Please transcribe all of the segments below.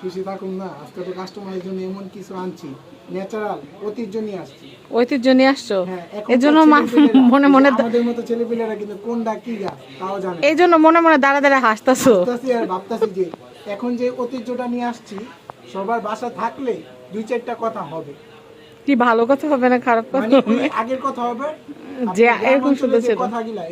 খুশি থাকুন না আজকে তো কাস্টমারের জন্য এমন কিছু আনছি। ন্যাচারাল ঐতিহ্য নিয়ে আসছি। ঐতিহ্য নিয়ে আসছো? হ্যাঁ এই জন্য মনে মনে আমাদের মতো ছেলেপিলেরা কিন্তু কোনটা কি গাছ তাও জানে এই জন্য মনে মনে দাঁড়া দাঁড়া হাসতাছো। ভাবতাছি আর ভাবতাছি যে এখন যে ঐতিহ্যটা নিয়ে আসছি সবার বাসা থাকলে দুই চারটা কথা হবে। কি ভালো কথা হবে না খারাপ কথা মানে হবে? আগের কথা হবে যে এরকম অঞ্চলে ছিল।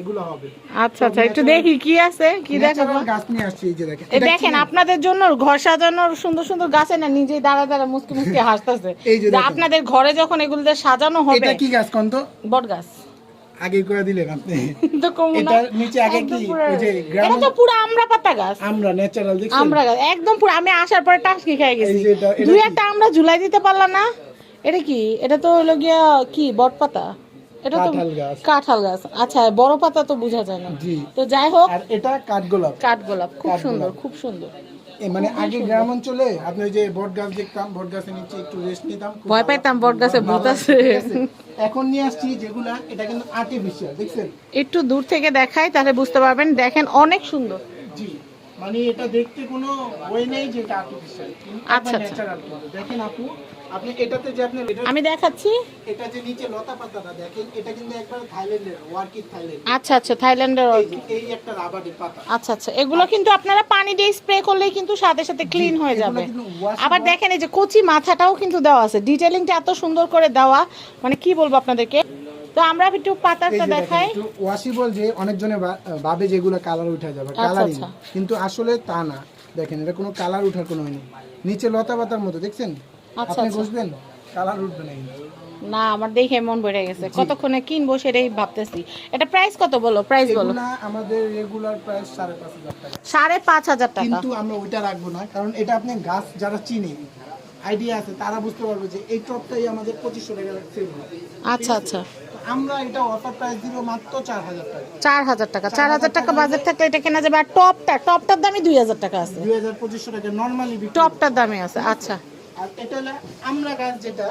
এগুলো হবে। আচ্ছা আচ্ছা একটু দেখি কি আছে কি দেখাবো গাছ নিয়ে আসছি এই যে দেখেন। এই দেখেন আপনাদের জন্য ঘর সাজানোর সুন্দর সুন্দর গাছে না নিজেই দাঁড়া দাঁড়া মুসকি মুসকি হাসতেছে। যে আপনাদের ঘরে যখন এগুলো সাজানো হবে এটা কি গাছ কোন তো বট গাছ। আগে করে দিলেন আপনি। তো কমু নিচে আগে একদম কি? পুরো- ওই যে এটা তো পুরো আমরা পাতা গাছ। আমরা ন্যাচারাল দেখছেন? আমরা গাছ। একদম পুরো আমি আসার পরে টাসকি খেয়ে গেছি। দুই একটা আমরা ঝুলাই দিতে পারলাম না। এটা কি? এটা তো হলো গিয়া কি? বট পাতা? এটা তো কাঁঠাল গাছ। আচ্ছা বড় পাতা তো বোঝা যায় না। তো যাই হোক আর এটা কাঠগোলাপ কাঠগোলাপ খুব সুন্দর খুব সুন্দর। মানে আগে গ্রাম অঞ্চলে আপনি যে বট গাছ দেখতাম বট গাছের নিচে একটু রেস্ট নিতাম ভয় পাইতাম বট গাছে ভূত আছে। এখন নিয়ে আসছি যেগুলা এটা কিন্তু আর্টিফিশিয়াল দেখছেন? একটু দূর থেকে দেখাই তাহলে বুঝতে পারবেন। দেখেন অনেক সুন্দর। জি মানে এটা দেখতে কোনো বই নেই যে এটা আর্টিফিশিয়াল আচ্ছা, আচ্ছা। দেখেন আপু আপনি এটাতে যে আপনি আমি দেখাচ্ছি। এটা যে নিচে লতা পাতাটা দেখেন এটা কিন্তু একবার থাইল্যান্ডের ওয়ার্কিং থাইল্যান্ড আচ্ছা আচ্ছা থাইল্যান্ডের এই এই একটা রাবারের পাতা। আচ্ছা আচ্ছা এগুলো কিন্তু আপনারা পানি দিয়ে স্প্রে করলেই কিন্তু সাথে সাথে ক্লিন হয়ে যাবে। আবার দেখেন এই যে কচি মাথাটাও কিন্তু দেওয়া আছে। ডিটেলিংটা এত সুন্দর করে দেওয়া। মানে কি বলব আপনাদেরকে? তো আমরা একটু পাতাটা দেখাই। ওয়াশিবল যে অনেকজনে ভাবে যেগুলো কালার উঠে যাবে আচ্ছা, কালারিং আচ্ছা। কিন্তু আসলে তা না। দেখেন এটা কোনো কালার উঠার কোনো নেই। নিচে লতা পাতার মতো দেখছেন? আচ্ছা, আপনি আচ্ছা। কালার উঠবে না না আমার দেখে মন ভরে গেছে। কতক্ষণে কিনবো সেটাই ভাবতেছি। এটা প্রাইস কত বলো? প্রাইস বলো। আমাদের রেগুলার প্রাইস সাড়ে পাঁচ হাজার টাকা। সাড়ে পাঁচ হাজার টাকা। কিন্তু আমরা ওইটা রাখব না কারণ এটা আপনি গাছ যারা চিনে আইডিয়া আছে তারা বুঝতে পারবে যে এই টপটাই আমাদের পঁচিশশো টাকা সেল আচ্ছা আচ্ছা। আমরা এটা অফার প্রাইস দিব মাত্র চার হাজার টাকা। চার হাজার টাকা। চার হাজার টাকা বাজেট থাকলে এটা কেনা যাবে। আর টপটা টপটার দামই দুই হাজার টাকা আছে। দুই হাজার পঁচিশশো টাকা নর্মালি টপটার দামে আছে। আচ্ছা। আর এটা হলো আমরা গাছ যেটা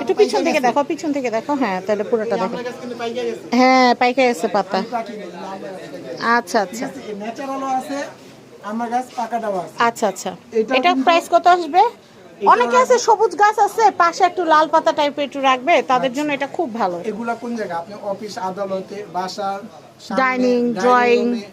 একটু পিছন থেকে দেখো পিছন থেকে দেখো হ্যাঁ তাহলে পুরোটা দেখো। হ্যাঁ পাতা। আচ্ছা আচ্ছা। আচ্ছা আচ্ছা। এটা প্রাইস কত আসবে? অনেকে আছে সবুজ গাছ আছে পাশে একটু লাল পাতা টাইপের একটু রাখবে তাদের জন্য এটা খুব ভালো। এগুলা কোন জায়গা? আপনি অফিস আদালতে drawing, room-এ,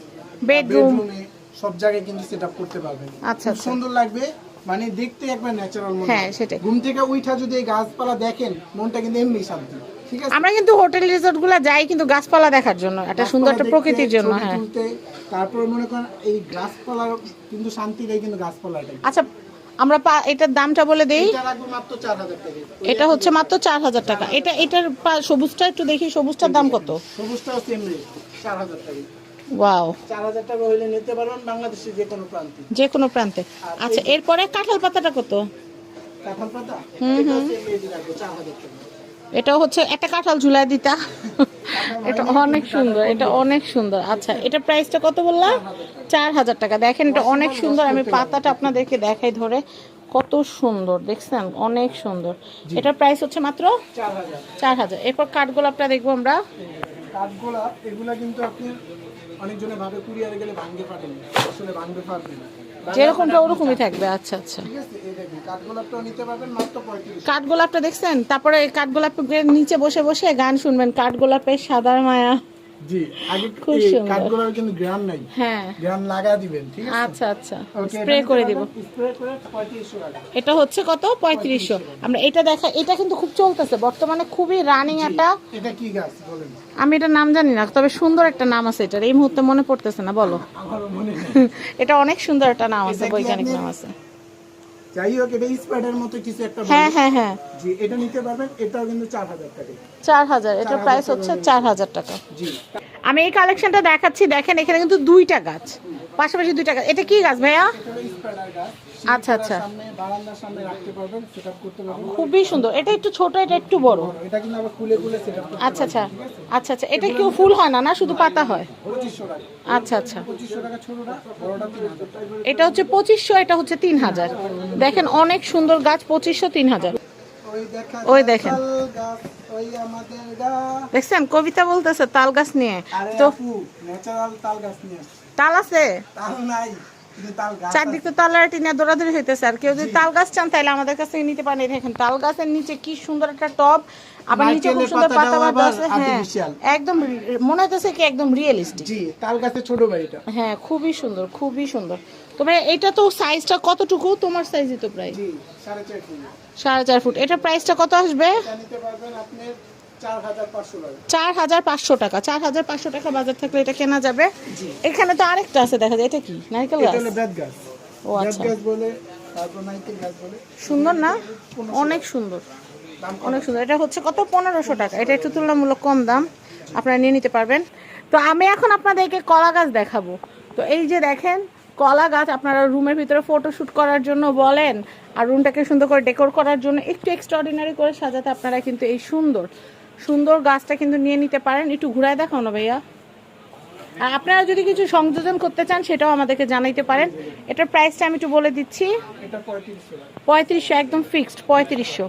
bedroom। bedroom-এ সব জায়গায় কিন্তু সেটআপ করতে পারবেন। আচ্ছা, আচ্ছা। সুন্দর লাগবে মানে দেখতে একবার ন্যাচারাল মনে হ্যাঁ। সেটাই। ঘুম থেকে উঠা যদি এই গাছপালা দেখেন মনটা কিন্তু এমনি শান্তি। ঠিক আছে? আমরা কিন্তু হোটেল রিসোর্টগুলা যাই কিন্তু গাছপালা দেখার জন্য একটা সুন্দর একটা প্রকৃতির জন্য হ্যাঁ। তারপরে মনে করেন এই গাছপালা কিন্তু শান্তি দেয় কিন্তু গাছপালাটাই। আচ্ছা আমরা এটার দামটা বলে দেই। এটা হচ্ছে মাত্র চার হাজার টাকা। এটা এটার সবুজটা একটু দেখি সবুজটার দাম কত? সেম রেট চার হাজার টাকা। ওয়াও চার হাজার টাকা হইলে নিতে পারবেন বাংলাদেশের যে কোনো প্রান্তে। যে কোনো প্রান্তে। আচ্ছা এরপরে কাঁঠাল পাতাটা কত? কাঁঠাল পাতা? হাজার টাকা। এটা হচ্ছে একটা কাঁঠাল ঝুলাই দিতা। এটা অনেক সুন্দর এটা অনেক সুন্দর। আচ্ছা এটা প্রাইসটা কত বললা? চার হাজার টাকা। দেখেন এটা অনেক সুন্দর। আমি পাতাটা আপনাদেরকে দেখাই ধরে। কত সুন্দর দেখছেন? অনেক সুন্দর। এটার প্রাইস হচ্ছে মাত্র? চার হাজার। এরপর কাঠগোলাপটা দেখব আমরা। কাঠগোলা এগুলা কিন্তু আপনি অনেকজনে ভাবে কুরিয়ারে গেলে ভাঙ্গে আসলে না। যেরকমটা ওরকমই থাকবে আচ্ছা আচ্ছা। কাঠগোলাপটা দেখছেন? তারপরে এই কাঠগোলাপের নিচে বসে বসে গান শুনবেন। কাঠগোলাপের সাদা মায়া। জি আগে কিন্তু গ্রাম নাই। হ্যাঁ। গ্রাম লাগা দিবেন ঠিক আছে? আচ্ছা আচ্ছা। স্প্রে এটা করে দিব। স্প্রে করে পঁয়ত্রিশশো টাকা। এটা হচ্ছে কত? পঁয়ত্রিশশো। আমরা এটা দেখা এটা কিন্তু খুব চলতেছে। বর্তমানে খুবই রানিং একটা এটা কি গাছ? বলেন। আমি এটার নাম জানি না তবে সুন্দর একটা নাম আছে এটার। এই মুহূর্তে মনে পড়তেছে না বলো। এটা অনেক সুন্দর একটা নাম আছে বৈজ্ঞানিক নাম আছে। যাই হোক এটা মতো কিছু একটা হ্যাঁ হ্যাঁ হ্যাঁ। জি এটা নিতে পারবেন এটাও কিন্তু চার হাজার টাকা। এটার প্রাইস হচ্ছে টাকা। চার হাজার টাকা। জি। আমি এই কালেকশনটা দেখাচ্ছি দেখেন এখানে কিন্তু দুইটা গাছ পাশাপাশি দুইটা গাছ। এটা কি গাছ ভাইয়া? এটা হলো গাছ। আচ্ছা, আচ্ছা। সামনে বারান্দার সামনে রাখতে পারবেন সেটআপ করতে পারবেন। খুবই সুন্দর। এটা একটু ছোট এটা একটু বড়। এটা কিন্তু আবার খুলে খুলে সেটআপ আচ্ছা আচ্ছা। আচ্ছা আচ্ছা। এটা কেউ ফুল হয় না না? শুধু পাতা হয়? টাকা। আচ্ছা আচ্ছা। টাকা ছোটটা বড়টা এটা হচ্ছে পঁচিশশো এটা হচ্ছে তিন হাজার। দেখেন অনেক সুন্দর গাছ পঁচিশশো তিন হাজার। ওই দেখেন। দেখছেন? কবিতা বলতেছে তাল গাছ নিয়ে। তো ন্যাচারাল তাল গাছ নিয়ে তাল আছে? তাল নাই। চারদিক তো তালাটি নিয়ে দৌড়াদৌড়ি হইতেছে আর কেউ যদি তাল গাছ চান তাহলে আমাদের কাছে নিতে পারেন দেখেন তাল গাছের নিচে কি সুন্দর একটা টব। আবার নিচে খুব সুন্দর পাতা আবার আছে হ্যাঁ। একদম মনে হইতেছে কি একদম রিয়েলিস্টিক জি তাল গাছের ছোট বাড়িটা। হ্যাঁ খুবই সুন্দর খুবই সুন্দর। তবে এটা তো সাইজটা কতটুকু? তোমার সাইজই তো প্রায়। জি সাড়ে চার ফুট। সাড়ে চার ফুট। এটা প্রাইসটা কত আসবে? এটা নিতে পারবেন আপনি চার হাজার পাঁচশো টাকা চার হাজার পাঁচশো টাকা বাজার থাকলে এটা কেনা যাবে। এখানে তো আরেকটা আছে দেখা যায় এটা কি? নারকেল গাছ? ও আচ্ছা। সুন্দর না? অনেক সুন্দর। অনেক সুন্দর। এটা হচ্ছে কত? পনেরোশো টাকা। এটা একটু তুলনামূলক কম দাম। আপনারা নিয়ে নিতে পারবেন। তো আমি এখন আপনাদেরকে কলা গাছ দেখাবো। তো এই যে দেখেন কলা গাছ আপনারা রুমের ভিতরে ফটোশ্যুট করার জন্য বলেন আর রুমটাকে সুন্দর করে ডেকোর করার জন্য একটু এক্সট্রাঅর্ডিনারি করে সাজাতে আপনারা কিন্তু এই সুন্দর সুন্দর গাছটা কিন্তু নিয়ে নিতে পারেন। একটু ঘুরায় দেখাও না ভাইয়া। আর আপনারা যদি কিছু সংযোজন করতে চান সেটাও আমাদেরকে জানাইতে পারেন। এটার প্রাইসটা আমি একটু বলে দিচ্ছি। পঁয়ত্রিশশো। একদম ফিক্সড পঁয়ত্রিশশো।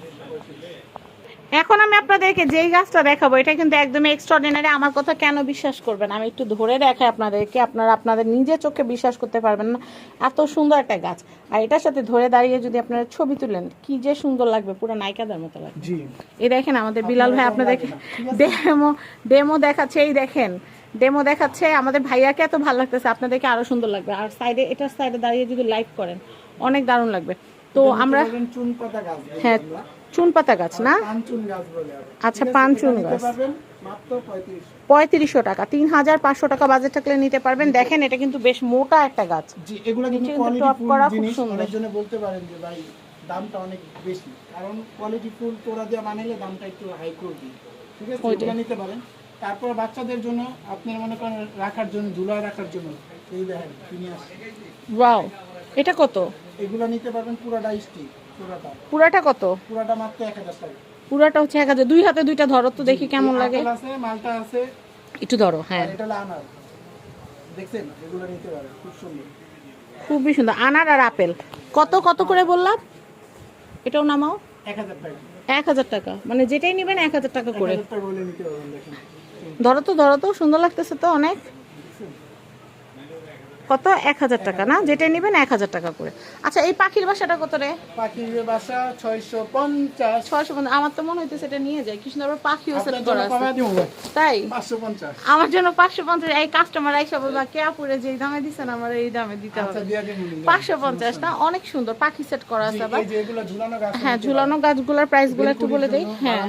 এখন আমি আপনাদেরকে যেই গাছটা দেখাবো এটা কিন্তু একদমই এক্সট্রাঅর্ডিনারি আমার কথা কেন বিশ্বাস করবেন? আমি একটু ধরে দেখাই আপনাদেরকে। আপনারা আপনাদের নিজের চোখে বিশ্বাস করতে পারবেন না। এত সুন্দর একটা গাছ। আর এটার সাথে ধরে দাঁড়িয়ে যদি আপনারা ছবি তুলেন কি যে সুন্দর লাগবে। পুরো নায়িকাদের মতো লাগবে। এই দেখেন আমাদের বিলাল ভাই আপনাদেরকে ডেমো ডেমো দেখাচ্ছে এই দেখেন। ডেমো দেখাচ্ছে আমাদের ভাইয়াকে এত ভালো লাগতেছে আপনাদেরকে আরও সুন্দর লাগবে। আর সাইডে এটার সাইডে দাঁড়িয়ে যদি লাইভ করেন অনেক দারুণ লাগবে। তো আমরা হ্যাঁ। চুন পাতা গাছ না। আচ্ছা, ঠিক পান চুন গাছ। পঁয়ত্রিশশো টাকা তিন হাজার পাঁচশো টাকা বাজেট থাকলে নিতে পারবেন। দেখেন এটা কিন্তু বেশ মোটা একটা গাছ। ফুল করা খুব সুন্দর। বলতে পারেন যে ভাই দামটা অনেক বেশি। কারণ কোয়ালিটি ফুল তোরা দিয়ে বানাইলে দামটা একটু হাই ঠিক আছে। নিতে পারেন। তারপর বাচ্চাদের জন্য আপনি মনে করেন রাখার জন্য ঝুলায় রাখার জন্য এই দেখেন ওয়াও এটা কত? এগুলো নিতে পারবেন পুরাটা স্টিক পুরাটা। কত? পুরাটা মাত্র এক হাজার টাকা। পুরাটা হচ্ছে এক হাজার। দুই হাতে দুইটা ধরো তো দেখি কেমন লাগে। আছে মালটা আছে। একটু ধরো হ্যাঁ। এটা আনার। দেখছেন? এগুলো নিতে পারেন খুব সুন্দর। খুবই সুন্দর। আনার আর আপেল। কত কত করে বললাম? এটাও নামাও। এক হাজার টাকা। এক হাজার টাকা। মানে যেটাই নেবেন এক হাজার টাকা করে। ধরো তো ধরো তো সুন্দর লাগতেছে তো অনেক। কত? এক হাজার টাকা না? যেটা নেবেন এক হাজার টাকা করে। আচ্ছা এই পাখির বাসাটা কত রে? পাখির বাসা ছয়শো পঞ্চাশ। ছয়শো পঞ্চাশ। আমার তো মনে হইতেছে এটা নিয়ে যায়। কৃষ্ণ আবার পাখিও করা ভাই। তাই? পাঁচশো পঞ্চাশ। আমার জন্য পাঁচশো পঞ্চাশ। এই কাস্টমার আইসা বলবা কে আপুরে যে দামে দিচ্ছেন আমার এই দামে দিতে আচ্ছা হবে। দিয়ে। পাঁচশো পঞ্চাশ না? অনেক সুন্দর পাখি সেট করা আছে আবার। এই হ্যাঁ ঝুলানো গাছগুলোর প্রাইসগুলো একটু বলে দেই। হ্যাঁ।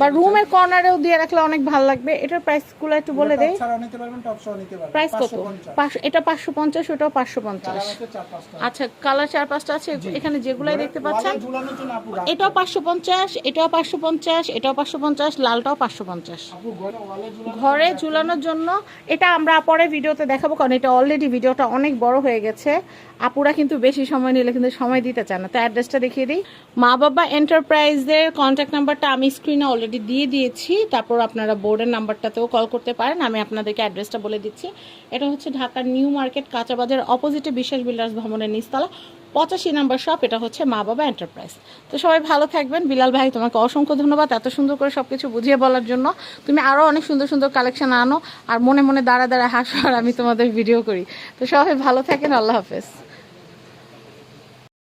বা রুমের কর্নারেও দিয়ে রাখলে অনেক ভালো লাগবে। এটার প্রাইসগুলো একটু বলে দেই। পারবেন প্রাইস কত? 550 পাঁচশো এটা পাঁচশো পঞ্চাশ ওটাও পাঁচশো পঞ্চাশ। আচ্ছা কালার চার পাঁচটা আছে এখানে যেগুলাই দেখতে পাচ্ছেন? এটাও পাঁচশো পঞ্চাশ এটাও পাঁচশো পঞ্চাশ এটাও পাঁচশো পঞ্চাশ লালটাও পাঁচশো পঞ্চাশ। ঘরে ঘরে ঝুলানোর জন্য এটা আমরা পরে ভিডিওতে দেখাবো কারণ এটা অলরেডি ভিডিওটা অনেক বড় হয়ে গেছে। আপুরা কিন্তু বেশি সময় নিলে কিন্তু সময় দিতে চান না। তো অ্যাড্রেসটা দেখিয়ে দিই। মা বাবা এন্টারপ্রাইজের কন্ট্যাক্ট নাম্বারটা আমি স্ক্রিনে অলরেডি দিয়ে দিয়েছি। তারপর আপনারা বোর্ডের নাম্বারটাতেও কল করতে পারেন। আমি আপনাদেরকে অ্যাড্রেসটা বলে দিচ্ছি। এটা হচ্ছে ঢাকার নিউ মার্কেট কাঁচাবাজার অপোজিটে বিশ্বাস বিল্ডার্স ভবনের নিচতলা। পঁচাশি নাম্বার শপ এটা হচ্ছে মা বাবা এন্টারপ্রাইজ তো সবাই ভালো থাকবেন। বিলাল ভাই, তোমাকে অসংখ্য ধন্যবাদ এত সুন্দর করে সব কিছু বুঝিয়ে বলার জন্য। তুমি আরও অনেক সুন্দর সুন্দর কালেকশন আনো। আর মনে মনে দাঁড়া দাঁড়া হাসো আর আমি তোমাদের ভিডিও করি। তো সবাই ভালো থাকেন। আল্লাহ হাফেজ।